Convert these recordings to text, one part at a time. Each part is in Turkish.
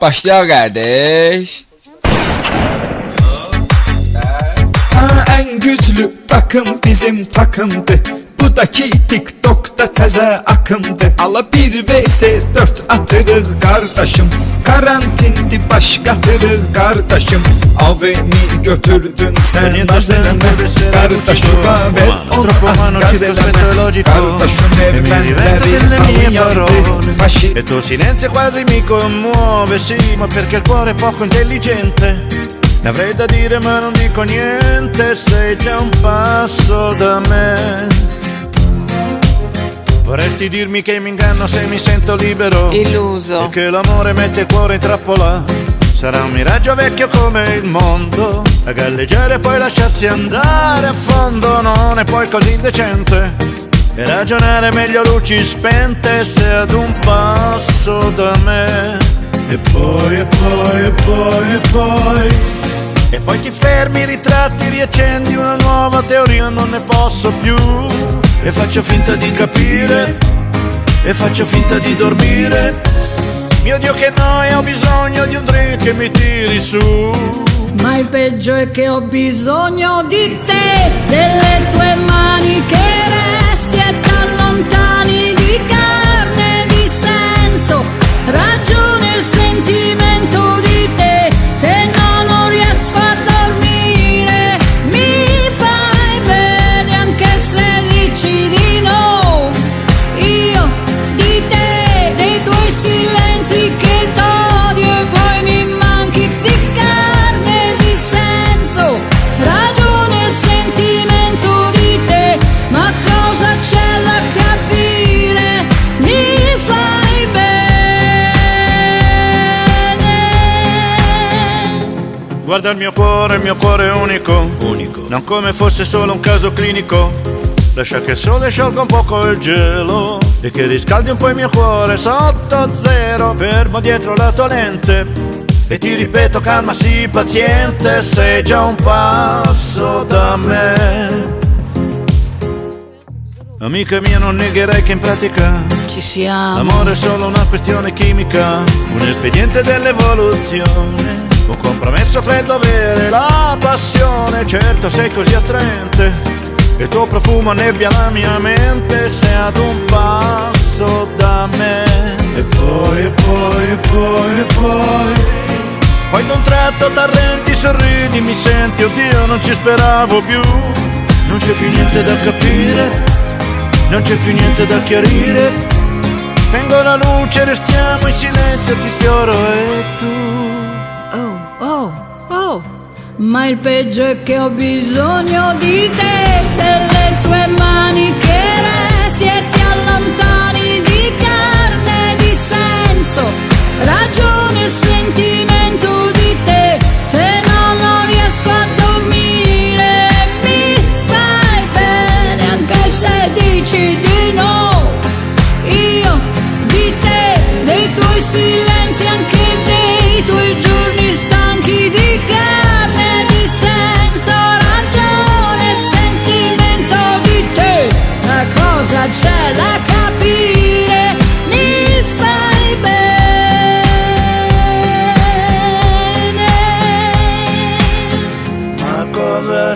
Başlıyor kardeş. Ha, en güçlü takım bizim takımdı. Qudakı TikTok'ta təzə akımdı. Ala 1 vs 4 atırıq qardaşım Karantindi baş qatırıq qardaşım Avemi götürdün sən naz eləmə Qardaşıma ver onu at qaz eləmə Qardaşım evlənləri tanıyandı Başı E tuo silenzio quasi mi commuove sì Ma perché il cuore è poco intelligente. Ne avrei da dire ma non dico niente, sei già un passo da me. Vorresti dirmi che mi inganno se mi sento libero? Illuso. E che l'amore mette il cuore in trappola? Sarà un miraggio vecchio come il mondo A galleggiare e poi lasciarsi andare a fondo Non è poi così indecente. E ragionare meglio a luci spente Se ad un passo da me. E poi, e poi, e poi, e poi. E poi ti fermi, ritratti, riaccendi una nuova teoria Non ne posso più E faccio finta di capire. E faccio finta di dormire. Mio Dio che noia, ho bisogno di un drink che mi tiri su. Ma il peggio è che ho bisogno di te, delle tue mani che resti e t'allontani di Guarda il mio cuore, il mio cuore è unico. Unico. Non come fosse solo un caso clinico. Lascia che il sole sciolga un poco il gelo E che riscaldi un po' il mio cuore sotto zero Fermo dietro la tua lente. E ti ripeto calma sii paziente Sei già un passo da me. Amica mia non negherai che in pratica Ci siamo. L'amore è solo una questione chimica, un espediente dell'evoluzione. Un compromesso freddo avere la passione, certo sei così attraente. E il tuo profumo nebbia la mia mente, sei ad un passo da me. E poi, e poi, e poi, e poi. Poi da un tratto t'arrendi, sorridi, mi senti, oddio non ci speravo più. Non c'è più niente da capire, non c'è più niente da chiarire. Spengo la luce, restiamo in silenzio, ti sfioro e tu. Ma il peggio è che ho bisogno di te,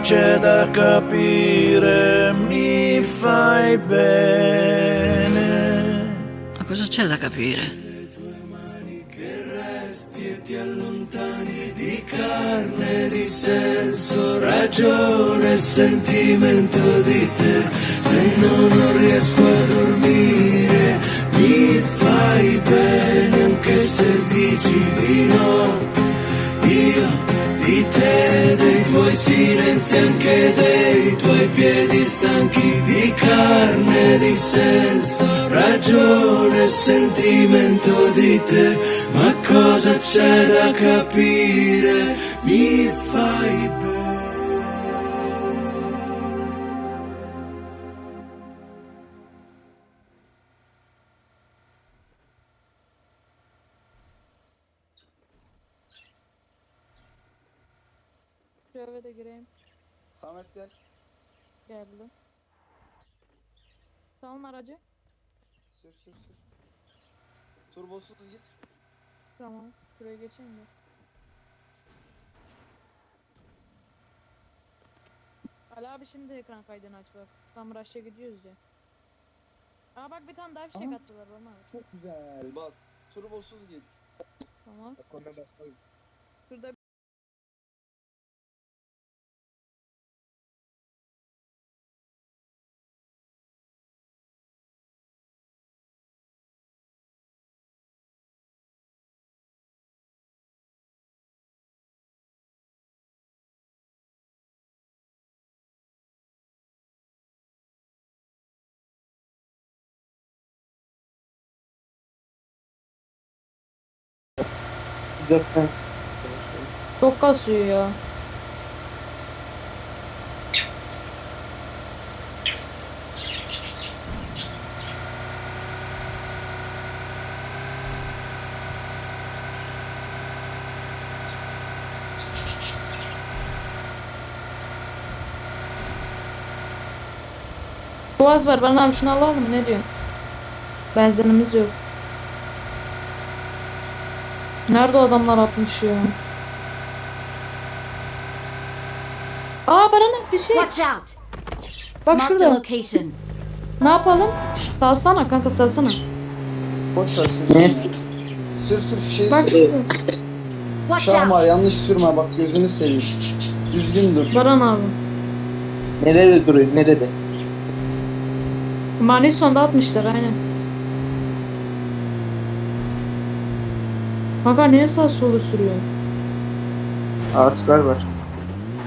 c'è da capire? Mi fai bene. Ma cosa c'è da capire? ti allontani di carne, di senso, ragione e sentimento di te. Se no non riesco a dormire, mi fai bene anche se dici di no. Io di te, dei tuoi silenzi, anche dei tuoi piedi stanchi di carne, di senso, ragione sentimento di te. Ma cosa c'è da capire? Mi fai Samet gel. Geldim. Salın aracı. Sür sür sür. Turbosuz git. Tamam. Şuraya geçeyim mi? Ali abi şimdi ekran kaydını aç bak. Tam rush'a gidiyoruz ya. Aa bak bir tane daha fişek Aha. attılar bana. Çok güzel. Bas. Turbosuz git. Tamam. Ona basayım. Uzaktan. çok kasıyor ya. Boğaz var bana şunu alalım ne diyorsun? Benzinimiz yok. Nerede adamlar atmış ya? Aa Baran bir şey. Watch out! Bak şurada. location. Ne yapalım? Salsana kanka salsana. Boş ver sür. Ne? Sür sür fişeği Bak sür. şurada. Watch out! yanlış sürme bak gözünü seveyim. Düzgün dur. Baran abi. Nerede duruyor? Nerede? Mani sonda atmışlar aynen. Kanka niye sağ solu sürüyor? Ağaçlar var.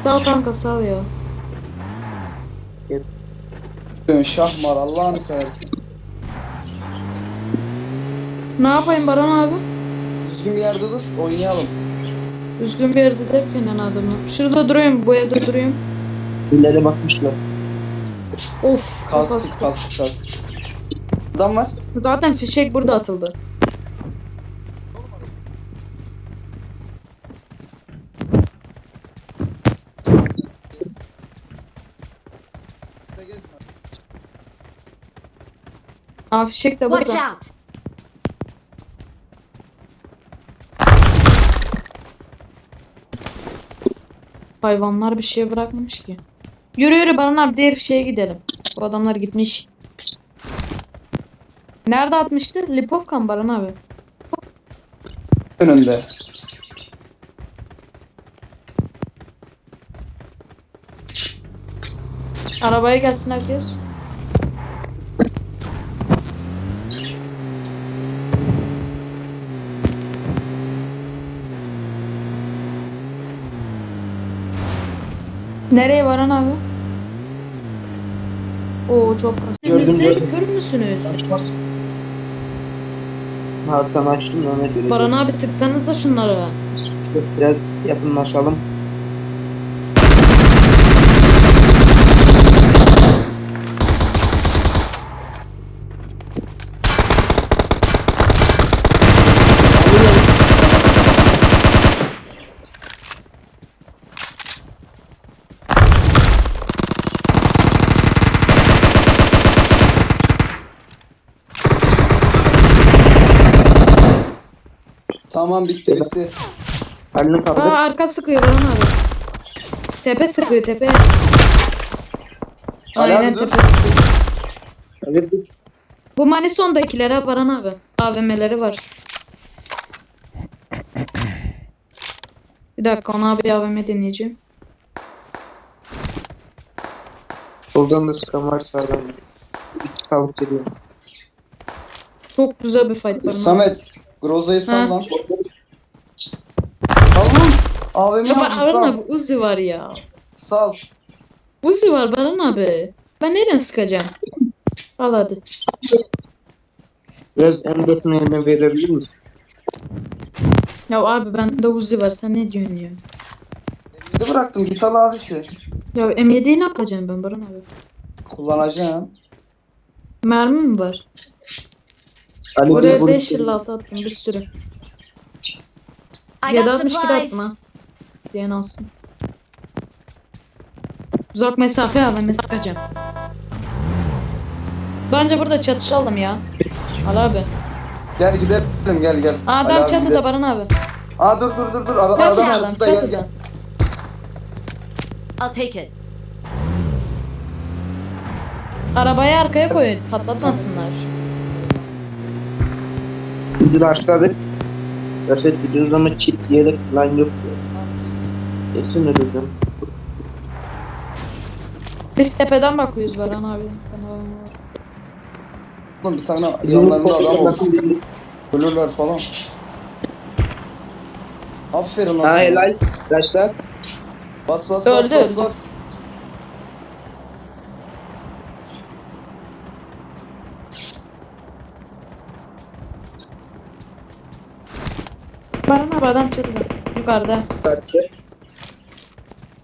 Sağ kanka sal ya. Dön Şahmar Allah'ını seversin. Ne yapayım Baran abi? Düzgün bir yerde dur oynayalım. Üzgün bir yerde derken ne adamı. Şurada duruyorum bu evde duruyorum. İleri bakmışlar. Of. Kastık kastık kastık. Adam var. Zaten fişek burada atıldı. Aa fişek de Watch burada. out! Hayvanlar bir şey bırakmamış ki. Yürü yürü Baran abi diğer şeye gidelim. Bu adamlar gitmiş. Nerede atmıştı? Lipovka mı Baran abi? Önünde. Arabaya gelsin herkes. Nereye Baran abi? Oo çok kasıyor. Gördüm, gördüm. Kör müsünüz? Harkan açtım da ona göre. Baran abi sıksanıza şunları. Biraz yakınlaşalım. Tamam bitti bitti. Halini Aa kaldır. arka sıkıyor Baran abi. Tepe sıkıyor tepe. Ali abi Aynen dur. tepe sıkıyor. Evet. Bu Manison'dakilere Baran abi. AVM'leri var. Bir dakika ona bir AVM deneyeceğim. Soldan da sıkan var sağdan da. İki kalıp geliyor. Çok güzel bir fight abi. Samet. Groza'yı sal Ha. lan. Sal lan. AVM Ya aldı Baran sal. abi Uzi var ya. Sal. Uzi var Baran abi. Ben nereden sıkacağım? Al hadi. Biraz M4'ün eline verebilir misin? Ya abi bende Uzi var sen ne diyorsun ya? Bir bıraktım git al abisi. Ya M7'yi ne yapacağım ben Baran abi? Kullanacağım. Mermi mi var? Ali Oraya bir vur- 5 yıl altı attım bir sürü. I Ya da got 60 kilo supplies. atma. Diyen alsın. Uzak mesafe AVM sıkacağım. Bence burada çatışalım ya. Al abi. Gel gidelim gel gel. Ali adam abi çatıda gidelim. Baran abi. Aa dur dur dur dur. Ara, Çatıda adam adam, çatıda gel çatıda. gel. I'll take it. Arabayı arkaya koyun. Patlatmasınlar. Bizi başladık. Reset gidiyoruz ama çift yelek falan yok. Kesin öleceğim. Biz tepeden bakıyoruz Baran abi. Oğlum bir tane yanlarında adam olsun. Ölürler falan. Aferin Ha lan. helal. Arkadaşlar. Bas bas bas bas öldü. bas. Adam çatıda. Yukarıda. Kaçtı.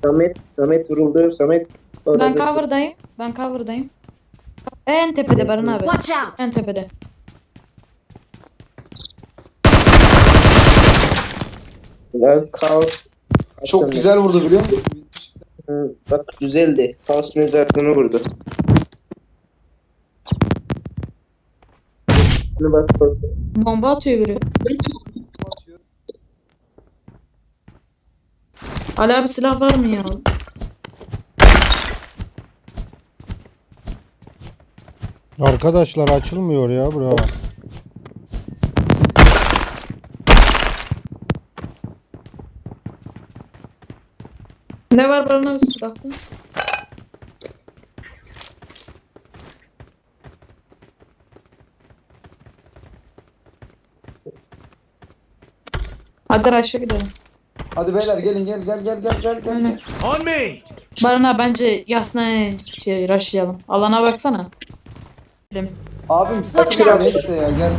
Samet. Samet vuruldu. Samet. Ben orada. cover'dayım. Ben cover'dayım. En tepede Baran abi. Watch out! En tepede. Helal. Kaos. Çok güzel vurdu biliyor musun? Hı, Bak güzeldi. Kaos mezarlığını vurdu. Bomba atıyor biri. Ali abi silah var mı ya? Arkadaşlar açılmıyor ya bura. Ne var Baran abi silahta? Hadi aşağı gidelim. Hadi beyler gelin gel gel gel gel gel gel. Aynen. On me! Baran abi bence yasnaya şey rushlayalım. Alana baksana. Abim sakın neyse ya gel.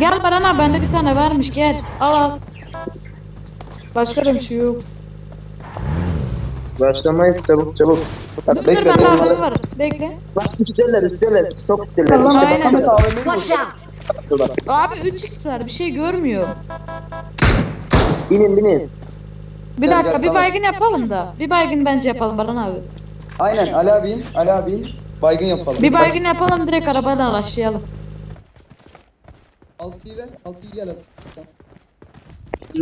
Gel Baran abi bende bir tane varmış gel. Al al. Başka da bir şey yok. Başlamayız çabuk çabuk. Bak Dur bekle dur bende bekle. AVM var. Bekle. Bak isterler isterler. Çok isterler. Lan Aynen. Watch out! Abi 3x'ler bir şey görmüyor. Binin binin. Bir Gel, dakika gel bir sana. baygın yapalım da. Bir baygın bence yapalım Baran abi. Aynen Ali abi in. Ali abi in. Baygın yapalım. Bir baygın yapalım direkt arabayla araçlayalım. 6'yı ver. 6'yı gel.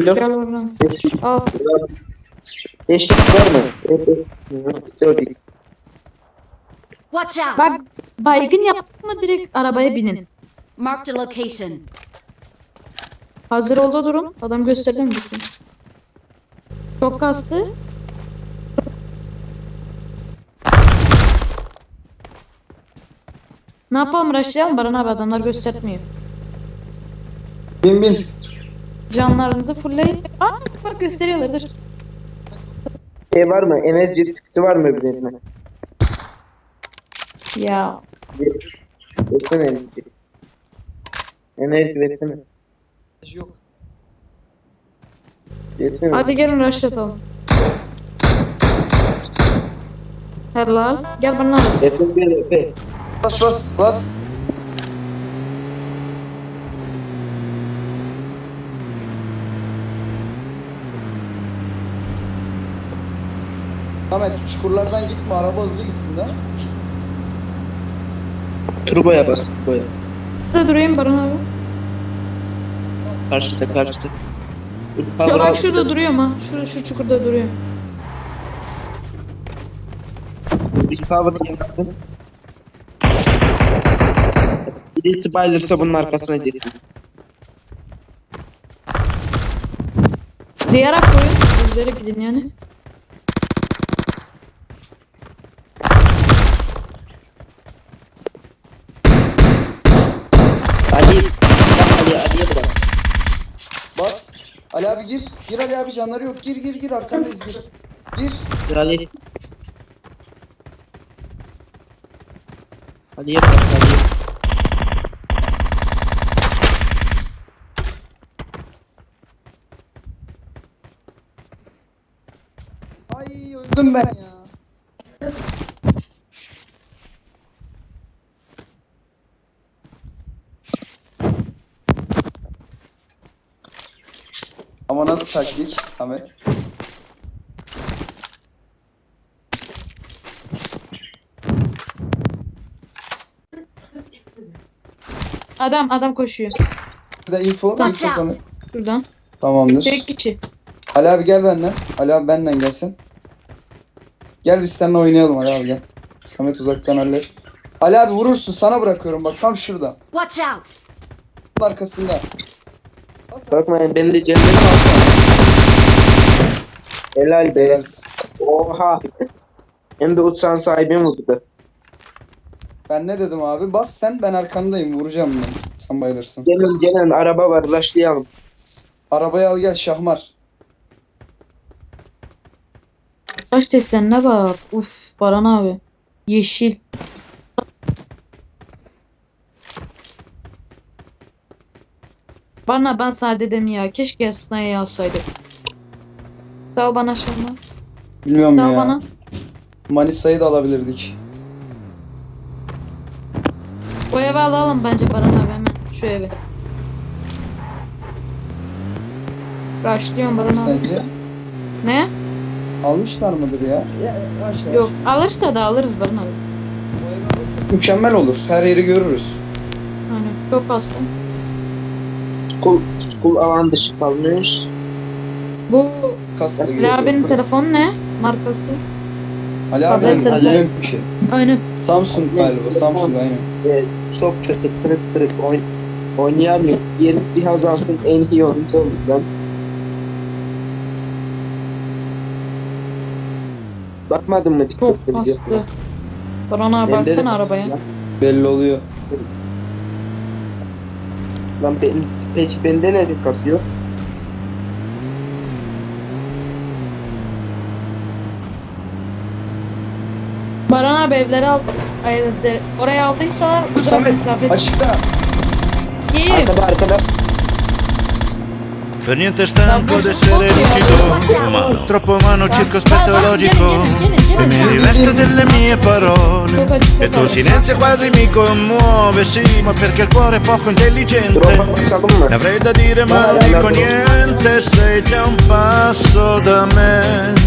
Yok. Gel Baran. Al. Eşlik var mı? Evet, değil. Watch out! Bak baygın yaptık mı direkt arabaya binin. Marked a location. Hazır oldu durun. Adam gösterdi mi bizi? Çok kastı. Ne yapalım rushlayalım Baran abi adamlar göstermiyor. Bin bin. Canlarınızı fullleyin. Aa bak gösteriyorlar dur. Şey var mı? Enerji etkisi var mı birine? Ya Versene enerji. Enerji versene. Yok. Versene. hadi gelin rushlatalım. Helal. Gel bana al. Efe gel Efe. Bas bas bas. Samet çukurlardan gitme araba hızlı gitsin de. Turboya bas turboya. Burada durayım Baran abi. Karşıda karşıda. Ya bak şurada duruyorum ha. Şu, şu çukurda duruyor. Bir cover yaptım. Birisi bayılırsa bunun arkasına geçsin. Diğer koyun. Üzere gidin yani. Ali. Ali Ali'ye bırak. Bas. Ali abi gir. Gir Ali abi canları yok. Gir gir gir arkandayız gir. Gir. Dur Ali. Ali'ye bırak Ali'ye. Ay öldüm ben ya. Ama nasıl taktik Samet? Adam adam koşuyor. Bir de info, Watch info out. Samet. Şuradan. Tamamdır. Tek kişi. Ali abi gel benden. Ali abi benden gelsin. Gel biz seninle oynayalım Ali abi gel. Samet uzaktan hallet. Ali abi vurursun sana bırakıyorum bak tam şurada. Watch out! Arkasında. Bakmayın ben de cennet alsam. Helal be. Oha. Hem de uçağın sahibi vurdu. Ben ne dedim abi? Bas sen ben arkandayım vuracağım ben. Sen bayılırsın. Gelin gelin araba var başlayalım. Arabayı al gel Şahmar. Taş desenine bak. Uf Baran abi. Yeşil. Bana ben sana dedim ya. Keşke Esna'ya yazsaydık. Sağ ol bana şama. Bilmiyorum Sağ ya. bana. Manisa'yı da alabilirdik. Bu evi alalım bence Baran abi hemen. Şu evi. Başlıyorum Baran abi. Sence? Ne? Almışlar mıdır ya? Yok. Alırsa da alırız Baran abi. Mükemmel olur. Her yeri görürüz. Aynen. Çok bastım. School, school alan dışı kalmış. Bu Kaslı Ali abinin telefonu ne? Markası. Ali abi Tablet telefon. bilmiyorum bir şey. Aynen. Samsung galiba. Samsung aynen. Ee, çok kötü kırık kırık oyn oynayamıyor. Yeni cihaz aldım en iyi oyuncu oldum ben. Bakmadın mı Çok TikTok'ta bastı. videosuna? Baran abi Bende de baksana bastı arabaya. Belli oluyor. Lan ben, peki bende ne kasıyor? Baran abi evleri al. Ay, de- oraya aldıysa Samet açıkta. İyi. Arkada arkada. Per niente stanco di essere lucido, umano, troppo umano, circospetto logico. E mi rivesto delle mie parole. E il tuo silenzio quasi mi commuove, sì, ma perché il cuore è poco intelligente. Ne avrei da dire ma non dico niente, sei già un passo da me.